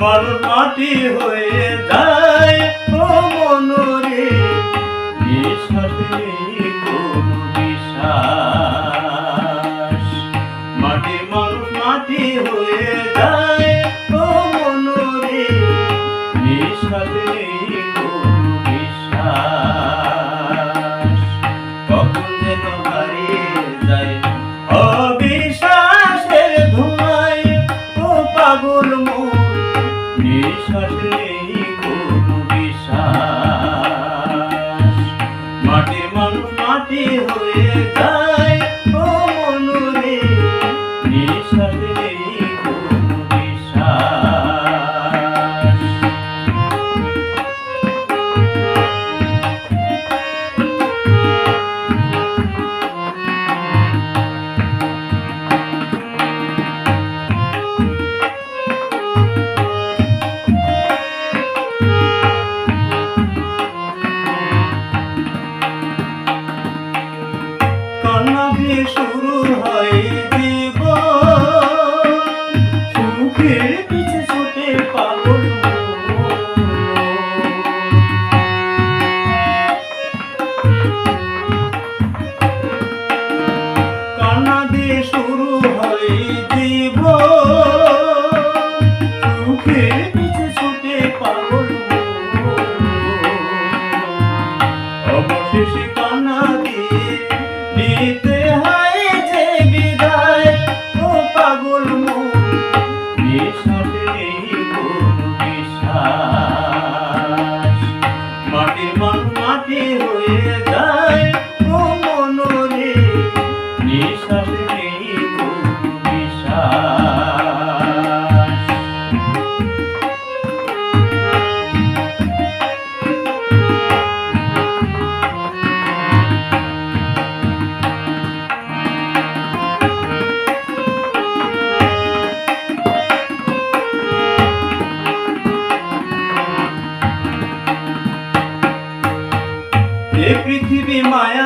মানুষ মাটি হয়ে যায় ও মনরে। বিশ্বাস কোনো মাটি মানুষ মাটি হয়ে যায় ও মনরে। বিশ্বাস নিঃশ্বাস নেই মাটি মানুষ মাটি হয়ে যায়। নাভি শুরু হয় জীবন। সুখের বিশ্বাস নেই বিশ্বাস পৃথিবী মায়া